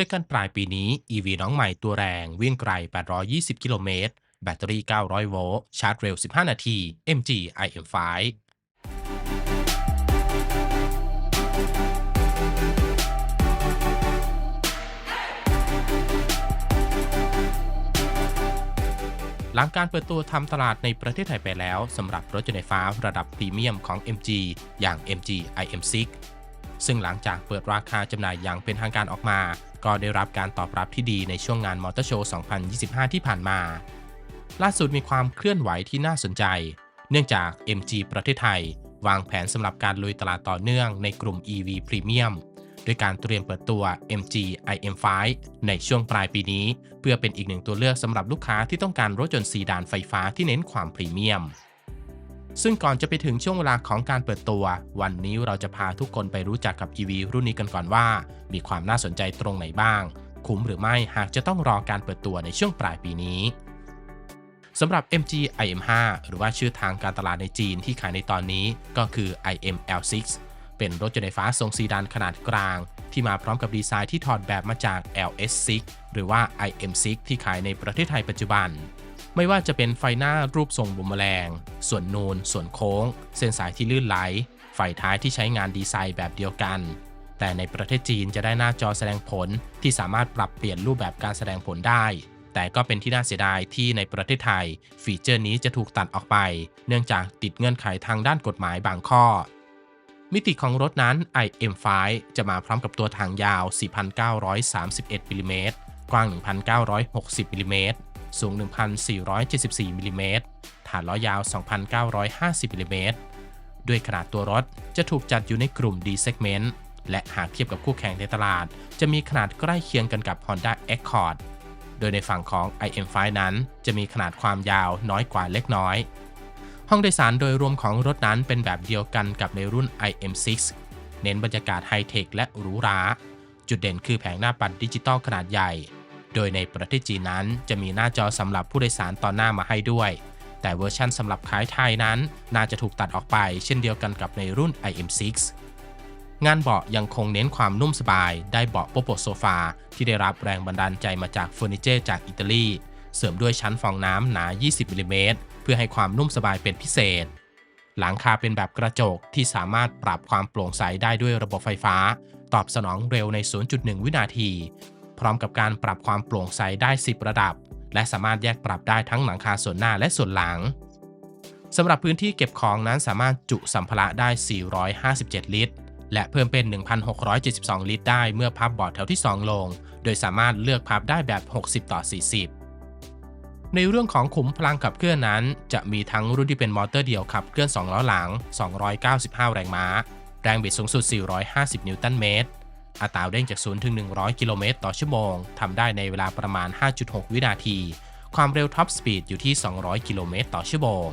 เจอกันปลายปีนี้ EV น้องใหม่ตัวแรงวิ่งไกล 820 กิโลเมตร แบตเตอรี่ 900 โวลต์ ชาร์จเร็ว 15 นาที MG IM5 หลังการเปิดตัวทำตลาดในประเทศไทยไปแล้วสำหรับรถยนต์ไฟฟ้าระดับพรีเมียมของ MG อย่าง MG IM6 ซึ่งหลังจากเปิดราคาจำหน่ายอย่างเป็นทางการออกมา ก็ได้รับการตอบรับที่ดีในช่วงงานมอเตอร์โชว์ 2025 ที่ผ่านมา ล่าสุดมีความเคลื่อนไหวที่น่าสนใจ เนื่องจาก MG ประเทศไทย วางแผนสำหรับการลุยตลาดต่อเนื่องในกลุ่ม EV พรีเมียมด้วยการเตรียมเปิดตัว MG IM5 ในช่วงปลายปีนี้ เพื่อเป็นอีกหนึ่งตัวเลือกสำหรับลูกค้าที่ต้องการรถยนต์ซีดานไฟฟ้าที่เน้นความพรีเมียม ซึ่งก่อนจะไปถึงช่วงเวลาของการเปิดตัว วันนี้เราจะพาทุกคนไปรู้จักกับ EV รุ่นนี้กันก่อนว่า มีความน่าสนใจตรงไหนบ้าง คุ้มหรือไม่หากจะต้องรอการเปิดตัวในช่วงปลายปีนี้สำหรับ MG IM5 หรือว่าชื่อทางการตลาดในจีนที่ขายในตอนนี้ก็คือ IML6 เป็นรถยนต์ไฟฟ้าทรงซีดานขนาดกลาง ที่มาพร้อมกับดีไซน์ที่ถอดแบบมาจาก LS6 หรือว่า IM6 ที่ขายในประเทศไทยปัจจุบัน ไม่ว่าจะเป็นไฟหน้ารูปทรงบุมแมลง ส่วนนูน ส่วนโค้ง เส้นสายที่ลื่นไหล ไฟท้ายที่ใช้งานดีไซน์แบบเดียวกัน แต่ในประเทศจีนจะได้หน้าจอแสดงผลที่สามารถปรับเปลี่ยนรูปแบบการแสดงผลได้ แต่ก็เป็นที่น่าเสียดายที่ในประเทศไทย ฟีเจอร์นี้จะถูกตัดออกไป เนื่องจากติดเงื่อนไขทางด้านกฎหมายบางข้อ มิติของรถนั้น IM5 จะมาพร้อมกับตัวถังยาว 4,931มิลลิเมตรกว้าง 1,960มิลลิเมตร สูง 1,474มิลลิเมตรฐานล้อยาว 2,950มิลลิเมตรด้วยขนาดตัวรถจะถูกจัดอยู่ในกลุ่ม D segment และหากเทียบกับคู่แข่งในตลาด จะมีขนาดใกล้เคียงกันกับ Honda Accord โดยในฝั่งของ IM5 นั้น จะมีขนาดความยาวน้อยกว่าเล็กน้อย ห้องโดยสารโดยรวมของรถนั้นเป็นแบบเดียวกันกับในรุ่น IM6 เน้นบรรยากาศไฮเทคและหรูหรา จุดเด่นคือแผงหน้าปัดดิจิตอลขนาดใหญ่ โดยในประเทศจีนนั้นจะมีหน้าจอสำหรับผู้โดยสารตอนหน้ามาให้ด้วย แต่เวอร์ชันสำหรับขายไทยนั้น น่าจะถูกตัดออกไป เช่นเดียวกันกับในรุ่น IM6 งานเบาะยังคงเน้นความนุ่มสบาย ได้เบาะโปโปโซฟาที่ได้รับแรงบันดาลใจมาจากเฟอร์นิเจอร์จากอิตาลี เสริมด้วยชั้นฟองน้ำหนา 20มิลลิเมตรเพื่อให้ความนุ่มสบายเป็นพิเศษ หลังคาเป็นแบบกระจกที่สามารถปรับความโปร่งใสได้ด้วยระบบไฟฟ้า ตอบสนองเร็วใน 0.1 วินาที พร้อมกับการปรับความโปร่งใสได้ 10 ระดับ และสามารถแยกปรับได้ทั้งหลังคาส่วนหน้าและส่วนหลังสำหรับพื้นที่เก็บของนั้นสามารถจุสัมภาระได้ 457 ลิตร และเพิ่มเป็น 1,672 ลิตรได้เมื่อพับบอร์ดแถวที่ 2 ลง โดยสามารถเลือกพับได้แบบ 60 ต่อ 40 ในเรื่องของขุมพลังขับเคลื่อนนั้น จะมีทั้งรุ่นที่เป็นมอเตอร์เดี่ยวขับเคลื่อน 2 ล้อหลัง 295 แรงม้า แรงบิดสูงสุด 450 นิวตันเมตร อัตราเร่งจาก 0 ถึง 100 กิโลเมตรต่อชั่วโมง ทำได้ในเวลาประมาณ 5.6 วินาที ความเร็วท็อปสปีดอยู่ที่ 200 กิโลเมตรต่อชั่วโมง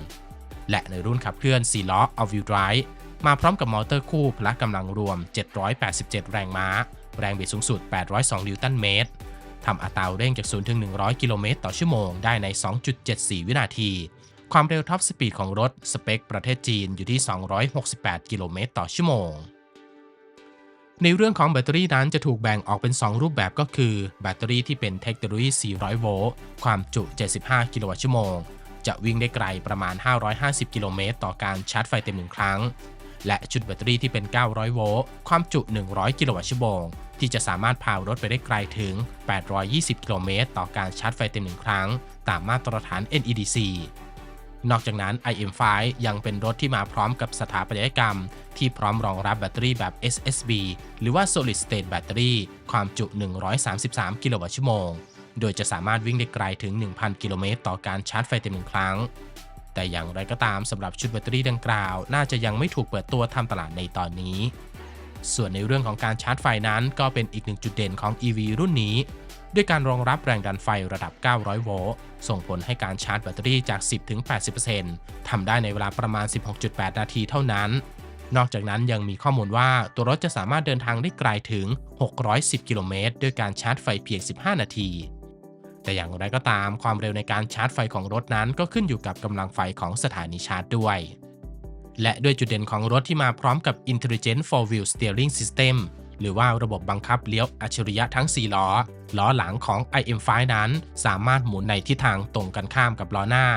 และในรุ่นขับเคลื่อน 4 ล้อ All Wheel Drive มาพร้อมกับมอเตอร์คู่พละกำลังรวม 787 แรงม้า แรงบิดสูงสุด 802 นิวตันเมตร ทำอัตราเร่งจาก 0 ถึง 100 กิโลเมตรต่อชั่วโมง ได้ใน 2.74 วินาที ความเร็วท็อปสปีดของรถสเปค ประเทศจีนอยู่ที่ 268 กิโลเมตรต่อชั่วโมง ในเรื่องของแบตเตอรี่นั้นจะถูกแบ่งออกเป็น 2 รูปแบบก็คือ แบตเตอรี่ที่เป็นเทคโนโลยี 400 โวลต์ ความจุ 75 กิโลวัตต์ชั่วโมง จะวิ่งได้ไกลประมาณ 550 กิโลเมตรต่อการชาร์จไฟเต็มหนึ่งครั้ง และชุดแบตเตอรี่ที่เป็น 900 โวลต์ ความจุ 100 กิโลวัตต์ชั่วโมง ที่จะสามารถพารถไปได้ไกลถึง 820 กิโลเมตรต่อการชาร์จไฟเต็มหนึ่งครั้ง ตามมาตรฐาน NEDC นอกจากนั้น IM5 ยังเป็นรถที่มาพร้อมกับสถาปัตยกรรม ที่พร้อมรองรับแบตเตอรี่แบบ SSB หรือว่า Solid State Battery ความจุ 133 กิโลวัตต์ชั่วโมง โดยจะสามารถวิ่งได้ไกลถึง 1,000 กิโลเมตรต่อการชาร์จไฟเต็มหนึ่งครั้ง แต่อย่างไรก็ตามสำหรับชุดแบตเตอรี่ดังกล่าว น่าจะยังไม่ถูกเปิดตัวทำตลาดในตอนนี้ ส่วนในเรื่องของการชาร์จไฟนั้นก็เป็นอีกหนึ่งจุดเด่นของ EV รุ่นนี้ ด้วยการรองรับแรงดันไฟระดับ 900 โวลต์ ส่งผลให้การชาร์จแบตเตอรี่จาก 10-80%ทำได้ในเวลาประมาณ 16.8 นาทีเท่านั้น นอกจากนั้นยังมีข้อมูลว่าตัวรถจะสามารถเดินทางได้ไกลถึง 610 กิโลเมตรด้วยการชาร์จไฟเพียง 15 นาที แต่อย่างไรก็ตามความเร็วในการชาร์จไฟของรถนั้นก็ขึ้นอยู่กับกำลังไฟของสถานีชาร์จด้วยและด้วยจุดเด่นของรถที่มาพร้อมกับ Intelligent 4 Wheel Steering System หรือว่าระบบบังคับเลี้ยวอัจฉริยะทั้ง 4 ล้อ ล้อหลังของ IM5 นั้น สามารถหมุนในทิศทางตรงกันข้ามกับล้อหน้า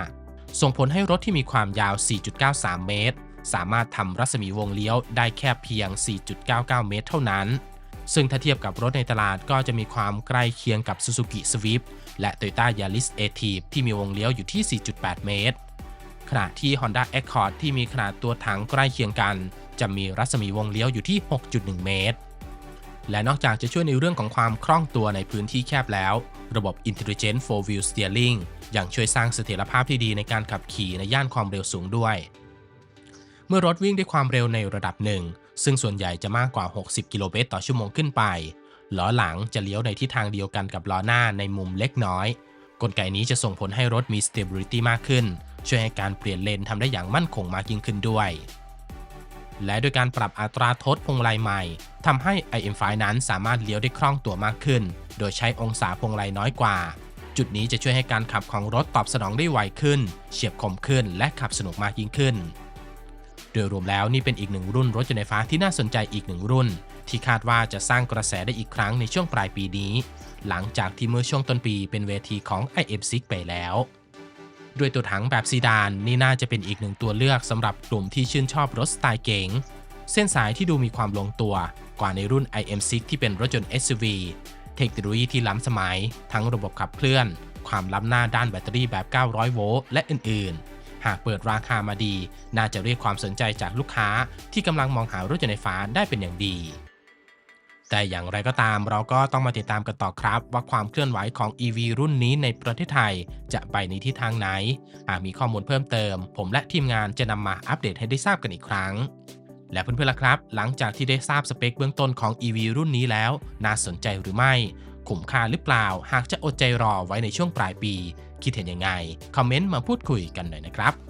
ส่งผลให้รถที่มีความยาว 4.93 เมตร สามารถทำรัศมีวงเลี้ยวได้แค่เพียง 4.99 เมตร เท่านั้น ซึ่งถ้าเทียบกับรถในตลาดก็จะมีความใกล้เคียงกับ Suzuki Swift และ Toyota Yaris a t i v e ที่มีวงเลี้ยวอยู่ที่ 4.8 เมตรขณะที่ Honda Accord ที่มีขนาดตัวถังใกล้เคียงกัน จะมีรัศมีวงเลี้ยวอยู่ที่ 6.1 เมตร และนอกจากจะช่วยในเรื่องของความคล่องตัวในพื้นที่แคบแล้ว ระบบ Intelligent 4 Wheel Steering ยังช่วยสร้างเสถียรภาพที่ดีในการขับขี่ในย่านความเร็วสูงด้วย เมื่อรถวิ่งด้วยความเร็วในระดับหนึ่ง ซึ่งส่วนใหญ่จะมากกว่า 60 กิโลเมตรต่อชั่วโมงขึ้นไป ล้อหลังจะเลี้ยวในทิศทางเดียวกันกับล้อหน้าในมุมเล็กน้อย กลไกนี้จะส่งผลให้รถมี stability มากขึ้น ช่วยให้การเปลี่ยนเลนทำได้อย่างมั่นคงมากยิ่งขึ้นด้วย และโดยการปรับอัตราทดพวงมาลัยใหม่ ทำให้ IM5 นั้นสามารถเลี้ยวได้คล่องตัวมากขึ้น โดยใช้องศาพวงมาลัยน้อยกว่า จุดนี้จะช่วยให้การขับของรถตอบสนองได้ไวขึ้น เฉียบคมขึ้น และขับสนุกมากยิ่งขึ้น โดยรวมแล้วนี่เป็นอีกหนึ่งรุ่นรถยนต์ไฟฟ้าที่น่าสนใจอีกหนึ่งรุ่น ที่คาดว่าจะสร้างกระแสได้อีกครั้งในช่วงปลายปีนี้ หลังจากที่เมื่อช่วงต้นปีเป็นเวทีของ IM6 ไปแล้วด้วยตัวถังแบบซีดานนี่น่าจะเป็นอีกหนึ่งตัวเลือกสำหรับกลุ่มที่ชื่นชอบรถสไตล์เก๋งเส้นสายที่ดูมีความลงตัว กว่าในรุ่น IM6 ที่เป็นรถยนต์ SUV เทคโนโลยีที่ล้ำสมัย ทั้งระบบขับเคลื่อน ความล้ำหน้าด้านแบตเตอรี่แบบ 900 โวลต์และอื่น ๆ หากเปิดราคามาดี น่าจะเรียกความสนใจจากลูกค้าที่กำลังมองหารถยนต์ไฟฟ้าได้เป็นอย่างดีแต่อย่างไรก็ตามเราก็ต้องมาติดตามกันต่อครับ ว่าความเคลื่อนไหวของ EV รุ่นนี้ในประเทศไทยจะไปในทิศทางไหน หากมีข้อมูลเพิ่มเติม ผมและทีมงานจะนำมาอัปเดตให้ได้ทราบกันอีกครั้ง และเพื่อนๆล่ะครับ หลังจากที่ได้ทราบสเปคเบื้องต้นของ EV รุ่นนี้แล้ว น่าสนใจหรือไม่ คุ้มค่าหรือเปล่า หากจะอดใจรอไว้ในช่วงปลายปี คิดเห็นยังไง คอมเมนต์มาพูดคุยกันหน่อยนะครับ